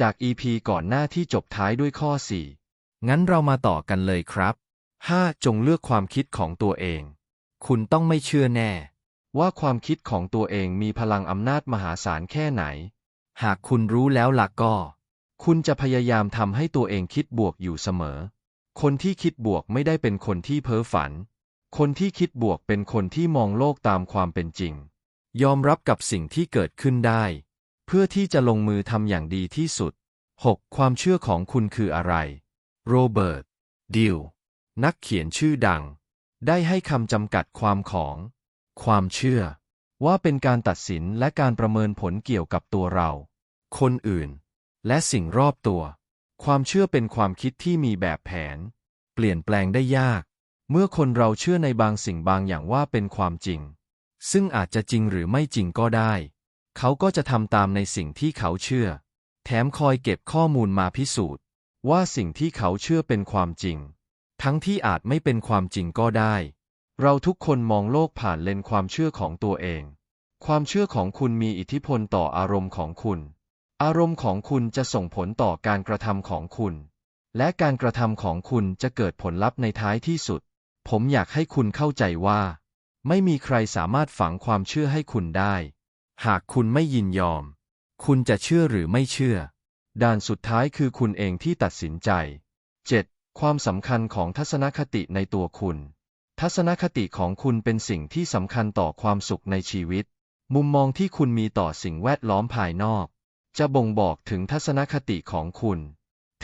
จาก EP ก่อนหน้าที่จบท้ายด้วยข้องั้นเรามาต่อกันเลยครับ 5 จงเลือกความคิดของตัวเอง คุณต้องไม่เชื่อแน่ ว่าความคิดของตัวเองมีพลังอำนาจมหาศาลแค่ไหน หากคุณรู้แล้วล่ะก็ คุณจะพยายามทำให้ตัวเองคิดบวกอยู่เสมอ คนที่คิดบวกไม่ได้เป็นคนที่เพ้อฝัน คนที่คิดบวกเป็นคนที่มองโลกตามความเป็นจริง ยอมรับกับสิ่งที่เกิดขึ้นได้ พื่อที่จะลงมือทำอย่างดีที่สุด 6. ความเชื่อของคุณคืออะไร โรเบิร์ต ดิลนักเขียนชื่อดัง ได้ให้คำจำกัดความของ ความเชื่อ ว่าเป็นการตัดสินและการประเมินผลเกี่ยวกับตัวเรา คนอื่น และสิ่งรอบตัว ความเชื่อเป็นความคิดที่มีแบบแผน เปลี่ยนแปลงได้ยาก เมื่อคนเราเชื่อในบางสิ่งบางอย่างว่าเป็นความจริง ซึ่งอาจจะจริงหรือไม่จริงก็ได้ เขาก็จะทำตามในสิ่งที่เขาเชื่อ แถมคอยเก็บข้อมูลมาพิสูจน์ ว่าสิ่งที่เขาเชื่อเป็นความจริง ทั้งที่อาจไม่เป็นความจริงก็ได้ เราทุกคนมองโลกผ่านเลนความเชื่อของตัวเอง ความเชื่อของคุณมีอิทธิพลต่ออารมณ์ของคุณ อารมณ์ของคุณจะส่งผลต่อการกระทำของคุณ และการกระทำของคุณจะเกิดผลลัพธ์ในท้ายที่สุด ผมอยากให้คุณเข้าใจว่า ไม่มีใครสามารถฝังความเชื่อให้คุณได้ หากคุณไม่ยินยอม คุณจะเชื่อหรือไม่เชื่อ ด่านสุดท้ายคือคุณเองที่ตัดสินใจ 7. ความสำคัญของทัศนคติในตัวคุณ ทัศนคติของคุณเป็นสิ่งที่สำคัญต่อความสุขในชีวิต มุมมองที่คุณมีต่อสิ่งแวดล้อมภายนอก จะบ่งบอกถึงทัศนคติของคุณ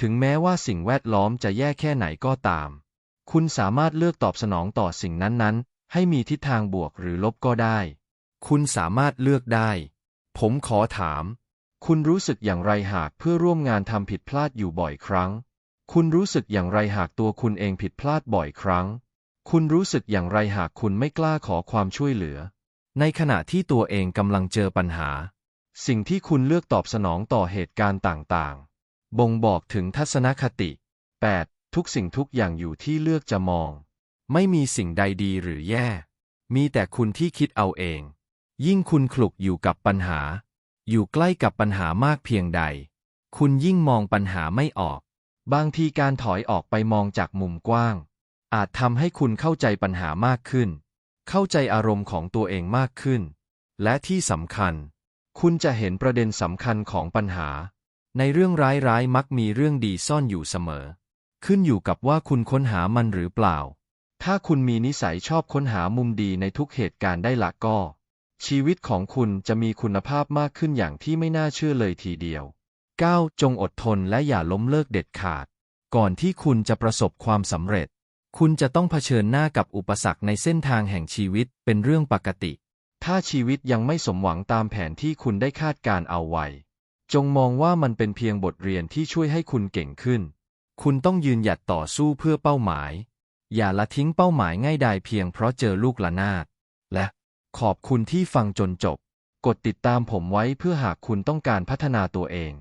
ถึงแม้ว่าสิ่งแวดล้อมจะแย่แค่ไหนก็ตาม คุณสามารถเลือกตอบสนองต่อสิ่งนั้นๆ ให้มีทิศทางบวกหรือลบก็ได้ คุณสามารถเลือกได้ ผมขอถาม คุณรู้สึกอย่างไรหากเพื่อร่วมงานทำผิดพลาดอยู่บ่อยครั้ง คุณรู้สึกอย่างไรหากตัวคุณเองผิดพลาดบ่อยครั้ง คุณรู้สึกอย่างไรหากคุณไม่กล้าขอความช่วยเหลือ ในขณะที่ตัวเองกำลังเจอปัญหา สิ่งที่คุณเลือกตอบสนองต่อเหตุการณ์ต่างๆ บ่งบอกถึงทัศนคติ 8. ทุกสิ่งทุกอย่างอยู่ที่เลือกจะมอง ไม่มีสิ่งใดดีหรือแย่ มีแต่คุณที่คิดเอาเอง ยิ่งคุณคลุกอยู่กับปัญหา อยู่ใกล้กับปัญหามากเพียงใด คุณยิ่งมองปัญหาไม่ออก บางทีการถอยออกไปมองจากมุมกว้าง อาจทำให้คุณเข้าใจปัญหามากขึ้น เข้าใจอารมณ์ของตัวเองมากขึ้น และที่สำคัญ คุณจะเห็นประเด็นสำคัญของปัญหา ในเรื่องร้ายๆมักมีเรื่องดีซ่อนอยู่เสมอ ขึ้นอยู่กับว่าคุณค้นหามันหรือเปล่า ถ้าคุณมีนิสัยชอบค้นหามุมดีในทุกเหตุการณ์ได้ละก็ ชีวิตของคุณจะมีคุณภาพมากขึ้นอย่างที่ไม่น่าเชื่อเลยทีเดียว 9. จงอดทนและอย่าล้มเลิกเด็ดขาด ก่อนที่คุณจะประสบความสำเร็จ คุณจะต้องเผชิญหน้ากับอุปสรรคในเส้นทางแห่งชีวิตเป็นเรื่องปกติ ถ้าชีวิตยังไม่สมหวังตามแผนที่คุณได้คาดการเอาไว้ จงมองว่ามันเป็นเพียงบทเรียนที่ช่วยให้คุณเก่งขึ้น คุณต้องยืนหยัดต่อสู้เพื่อเป้าหมาย อย่าละทิ้งเป้าหมายง่ายดายเพียงเพราะเจอลูกละนาดและ ขอบคุณที่ฟังจนจบ กดติดตามผมไว้เพื่อหากคุณต้องการพัฒนาตัวเอง